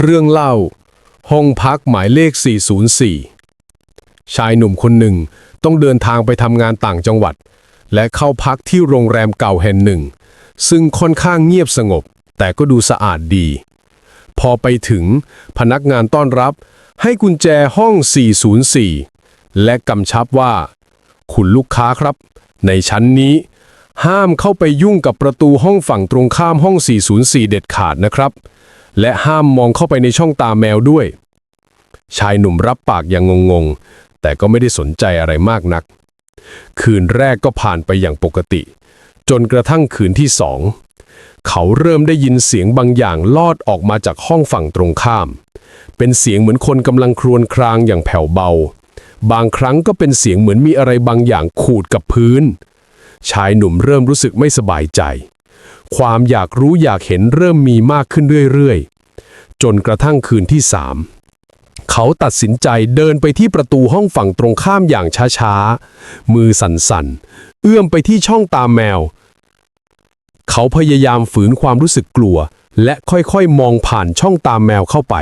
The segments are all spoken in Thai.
เรื่องเล่า ห้องพักหมายเลข 404 ชายหนุ่มคนหนึ่งต้องเดินทางไปทำงานต่างจังหวัด และเข้าพักที่โรงแรมเก่าแห่งหนึ่ง ซึ่งค่อนข้างเงียบสงบ แต่ก็ดูสะอาดดี พอไปถึงพนักงานต้อนรับ ให้กุญแจห้อง 404 และกำชับว่า คุณลูกค้าครับ ในชั้นนี้ ห้ามเข้าไปยุ่งกับประตูห้องฝั่งตรงข้ามห้อง 404 เด็ดขาดนะครับ และห้ามมองเข้าไปในช่องตาแมวด้วย ชายหนุ่มรับปากอย่างงงๆ แต่ก็ไม่ได้สนใจอะไรมากนัก คืนแรกก็ผ่านไปอย่างปกติ จนกระทั่งคืนที่สองเขาเริ่มได้ยินเสียงบางอย่างลอดออกมาจากห้องฝั่งตรงข้าม เป็นเสียงเหมือนคนกำลังครวญครางอย่างแผ่วเบา บางครั้งก็เป็นเสียงเหมือนมีอะไรบางอย่างขูดกับพื้น ชายหนุ่มเริ่มรู้สึกไม่สบายใจ ความอยากรู้อยากเห็นเริ่มมีมากขึ้นเรื่อยๆ จนกระทั่งคืนที่สามเขาตัดสินใจเดินไปที่ประตูห้องฝั่งตรงข้ามอย่างช้าๆ มือสั่นๆ เอื้อมไปที่ช่องตามแมว เขาพยายามฝืนความรู้สึกกลัว และค่อยๆ มองผ่านช่องตามแมวเข้าไป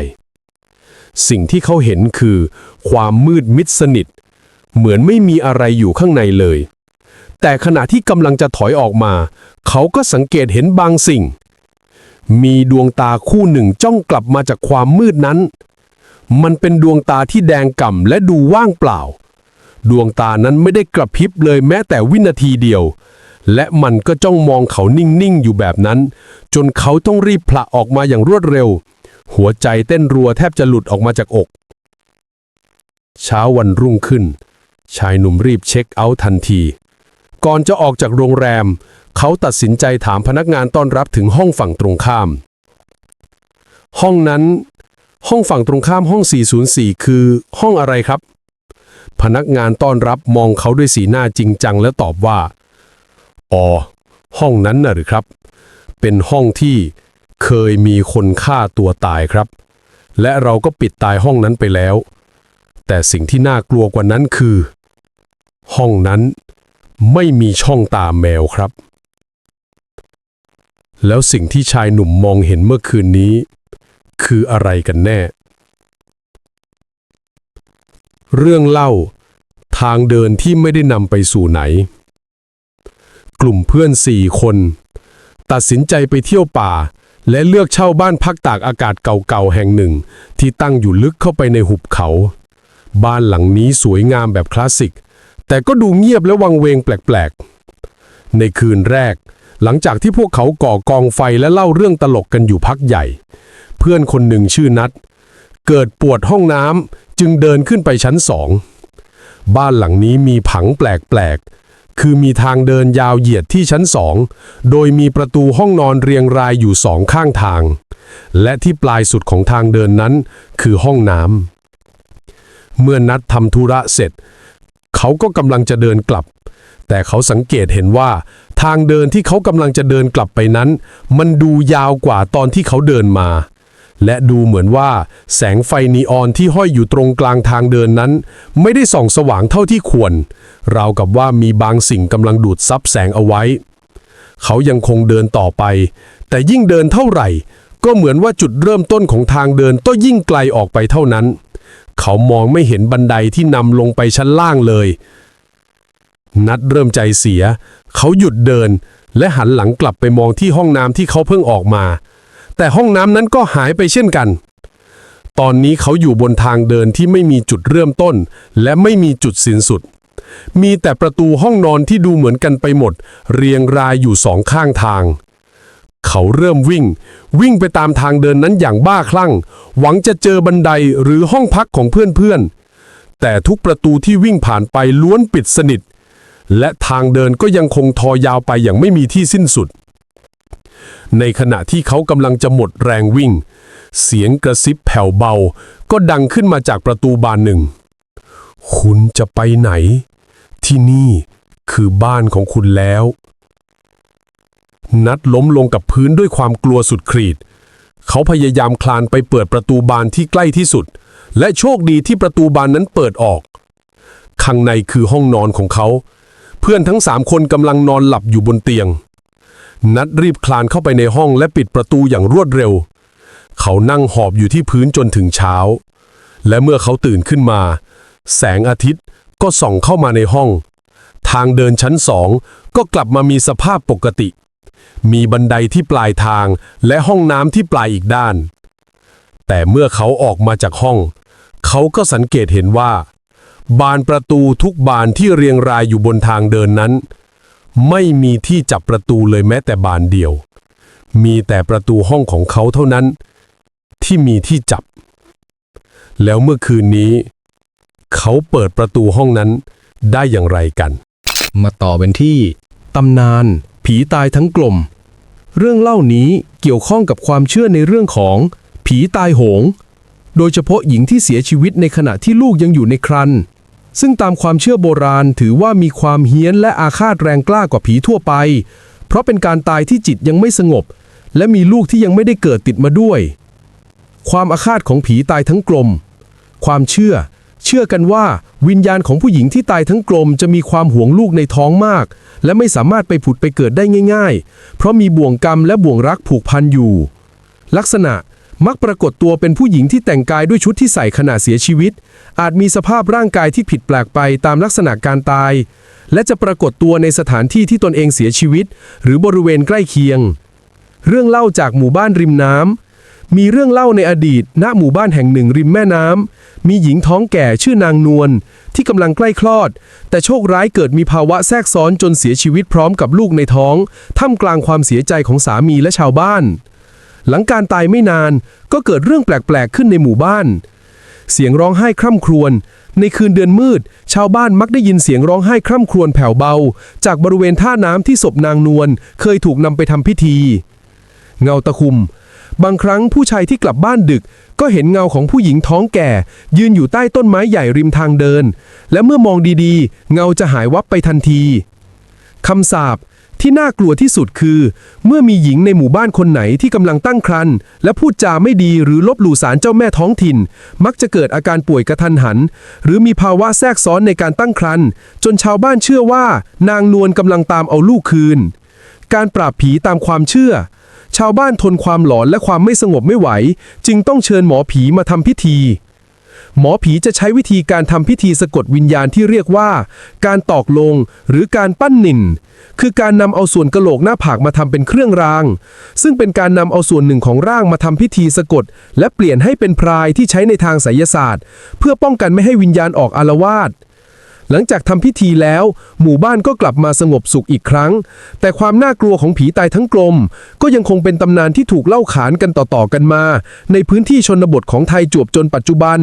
สิ่งที่เขาเห็นคือ ความมืดมิดสนิท เหมือนไม่มีอะไรอยู่ข้างในเลย แต่ขณะที่กำลังจะถอยออกมา เขาก็สังเกตเห็นบางสิ่ง มีดวงตาคู่หนึ่งจ้องกลับมาจากความมืดนั้น มันเป็นดวงตาที่แดงก่ำและดูว่างเปล่า ดวงตานั้นไม่ได้กระพริบเลยแม้แต่วินาทีเดียว และมันก็จ้องมองเขานิ่งๆอยู่แบบนั้น จนเขาต้องรีบผละออกมาอย่างรวดเร็ว หัวใจเต้นรัวแทบจะหลุดออกมาจากอก เช้าวันรุ่งขึ้น ชายหนุ่มรีบเช็คเอาท์ทันที ก่อนจะออกจากโรงแรม เขาตัดสินใจถามพนักงานต้อนรับถึงห้องฝั่งตรงข้าม ห้องนั้น ห้องฝั่งตรงข้ามห้อง 404 คือห้องอะไรครับ พนักงานต้อนรับมองเขาด้วยสีหน้าจริงจังและตอบว่า อ๋อ ห้องนั้นน่ะหรือครับ เป็นห้องที่เคยมีคนฆ่าตัวตายครับ และเราก็ปิดตายห้องนั้นไปแล้ว แต่สิ่งที่น่ากลัวกว่านั้นคือ ห้องนั้น ไม่มีช่องตาแมวครับ แล้วสิ่งที่ชายหนุ่มมองเห็นเมื่อคืนนี้ คืออะไรกันแน่ เรื่องเล่า ทางเดินที่ไม่ได้นำไปสู่ไหน กลุ่มเพื่อนสี่คน ตัดสินใจไปเที่ยวป่า และเลือกเช่าบ้านพักตากอากาศเก่าๆแห่งหนึ่ง ที่ตั้งอยู่ลึกเข้าไปในหุบเขา บ้านหลังนี้สวยงามแบบคลาสสิก แต่ก็ดูเงียบและวังเวงแปลกๆ ในคืนแรก หลังจากที่พวกเขาก่อกองไฟและเล่าเรื่องตลกกันอยู่พักใหญ่ เพื่อนคนหนึ่งชื่อนัด เกิดปวดห้องน้ำจึงเดินขึ้นไปชั้นสองบ้านหลังนี้มีผังแปลกๆ คือมีทางเดินยาวเหยียดที่ชั้นสอง โดยมีประตูห้องนอนเรียงรายอยู่สองข้างทาง และที่ปลายสุดของทางเดินนั้นคือห้องน้ำเมื่อนัดทำธุระเสร็จ เขาก็กำลังจะเดินกลับ แต่เขาสังเกตเห็นว่า ทางเดินที่เขากำลังจะเดินกลับไปนั้น มันดูยาวกว่าตอนที่เขาเดินมา และดูเหมือนว่า แสงไฟนีออนที่ห้อยอยู่ตรงกลางทางเดินนั้น ไม่ได้ส่องสว่างเท่าที่ควร ราวกับว่ามีบางสิ่งกำลังดูดซับแสงเอาไว้ เขายังคงเดินต่อไป แต่ยิ่งเดินเท่าไหร่ ก็เหมือนว่าจุดเริ่มต้นของทางเดินก็ยิ่งไกลออกไปเท่านั้น เขามองไม่เห็นบันไดที่นำลงไปชั้นล่างเลย นัดเริ่มใจเสีย เขาหยุดเดิน และหันหลังกลับไปมองที่ห้องน้ำที่เขาเพิ่งออกมา แต่ห้องน้ำนั้นก็หายไปเช่นกัน ตอนนี้เขาอยู่บนทางเดินที่ไม่มีจุดเริ่มต้น และไม่มีจุดสิ้นสุด มีแต่ประตูห้องนอนที่ดูเหมือนกันไปหมด เรียงรายอยู่สองข้างทาง เขาเริ่มวิ่ง วิ่งไปตามทางเดินนั้นอย่างบ้าคลั่ง หวังจะเจอบันไดหรือห้องพักของเพื่อนๆ แต่ทุกประตูที่วิ่งผ่านไปล้วนปิดสนิท และทางเดินก็ยังคงทอยาวไปอย่างไม่มีที่สิ้นสุด ในขณะที่เขากำลังจะหมดแรงวิ่ง เสียงกระซิบแผ่วเบา ก็ดังขึ้นมาจากประตูบานหนึ่ง คุณจะไปไหน ที่นี่คือบ้านของคุณแล้ว นัดล้มลงกับพื้นด้วยความกลัวสุดขีด เขาพยายามคลานไปเปิดประตูบานที่ใกล้ที่สุด และโชคดีที่ประตูบานนั้นเปิดออก ข้างในคือห้องนอนของเขา เพื่อนทั้งสามคนกำลังนอนหลับอยู่บนเตียง นัดรีบคลานเข้าไปในห้องและปิดประตูอย่างรวดเร็ว เขานั่งหอบอยู่ที่พื้นจนถึงเช้า และเมื่อเขาตื่นขึ้นมา แสงอาทิตย์ก็ส่องเข้ามาในห้องทางเดินชั้นสองก็กลับมามีสภาพปกติ มีบันไดที่ปลายทางและห้องน้ำที่ปลายอีกด้าน แต่เมื่อเขาออกมาจากห้อง เขาก็สังเกตเห็นว่า บานประตูทุกบานที่เรียงรายอยู่บนทางเดินนั้น ไม่มีที่จับประตูเลยแม้แต่บานเดียว มีแต่ประตูห้องของเขาเท่านั้น ที่มีที่จับ แล้วเมื่อคืนนี้ เขาเปิดประตูห้องนั้นได้อย่างไรกัน มาต่อเป็นที่ตำนาน ผีตายทั้งกลม เรื่องเล่านี้เกี่ยวข้องกับความเชื่อในเรื่องของผีตายโหง โดยเฉพาะหญิงที่เสียชีวิตในขณะที่ลูกยังอยู่ในครรภ์ซึ่งตามความเชื่อโบราณถือว่ามีความเฮี้ยนและอาฆาตแรงกล้ากว่าผีทั่วไป เพราะเป็นการตายที่จิตยังไม่สงบ และมีลูกที่ยังไม่ได้เกิดติดมาด้วย ความอาฆาตของผีตายทั้งกลม ความเชื่อ เชื่อกันว่า วิญญาณของผู้หญิงที่ตายทั้งกลมจะมีความหวงลูกในท้องมาก และไม่สามารถไปผุดไปเกิดได้ง่าย ๆ เพราะมีบ่วงกรรมและบ่วงรักผูกพันอยู่ ลักษณะมักปรากฏตัวเป็นผู้หญิงที่แต่งกายด้วยชุดที่ใส่ขณะเสียชีวิต อาจมีสภาพร่างกายที่ผิดแปลกไปตามลักษณะการตาย และจะปรากฏตัวในสถานที่ที่ตนเองเสียชีวิต หรือบริเวณใกล้เคียง เรื่องเล่าจากหมู่บ้านริมน้ำมีเรื่องเล่าในอดีตณหมู่บ้านแห่งหนึ่งริมแม่น้ำมีหญิงท้องแก่ชื่อนางนวล ที่กำลังใกล้คลอด แต่โชคร้ายเกิดมีภาวะแทรกซ้อนจนเสียชีวิตพร้อมกับลูกในท้องท่ามกลางความเสียใจของสามีและชาวบ้าน หลังการตายไม่นานก็เกิดเรื่องแปลกๆขึ้นในหมู่บ้าน เสียงร้องไห้คร่ำครวญในคืนเดือนมืด ชาวบ้านมักได้ยินเสียงร้องไห้คร่ำครวญแผ่วเบา จากบริเวณท่าน้ำที่ศพนางนวลเคยถูกนำไปทำพิธี เงาตะคุมบางครั้งผู้ชายที่กลับบ้านดึก ก็เห็นเงาของผู้หญิงท้องแก่ ยืนอยู่ใต้ต้นไม้ใหญ่ริมทางเดิน และเมื่อมองดีๆ เงาจะหายวับไปทันทีคำสาปที่น่ากลัวที่สุดคือ เมื่อมีหญิงในหมู่บ้านคนไหนที่กำลังตั้งครรภ์และพูดจาไม่ดีหรือลบหลู่สารเจ้าแม่ท้องถิ่น มักจะเกิดอาการป่วยกระทันหัน หรือมีภาวะแทรกซ้อนในการตั้งครรภ์จนชาวบ้านเชื่อว่า นางนวลกำลังตามเอาลูกคืน การปราบผีตามความเชื่อ ชาวบ้านทนความหลอนและความไม่สงบไม่ไหว จึงต้องเชิญหมอผีมาทำพิธี หมอผีจะใช้วิธีการทำพิธีสะกดวิญญาณที่เรียกว่า การตอกลงหรือการปั้นนินคือการนำเอาส่วนกระโหลกหน้าผากมาทำเป็นเครื่องราง ซึ่งเป็นการนำเอาส่วนหนึ่งของร่างมาทำพิธีสะกด และเปลี่ยนให้เป็นพรายที่ใช้ในทางไสยศาสตร์ เพื่อป้องกันไม่ให้วิญญาณออกอารวาส หลังจากทำพิธีแล้ว หมู่บ้านก็กลับมาสงบสุขอีกครั้ง แต่ความน่ากลัวของผีตายทั้งกลม ก็ยังคงเป็นตำนานที่ถูกเล่าขานกันต่อๆกันมา ในพื้นที่ชนบทของไทยจวบจนปัจจุบัน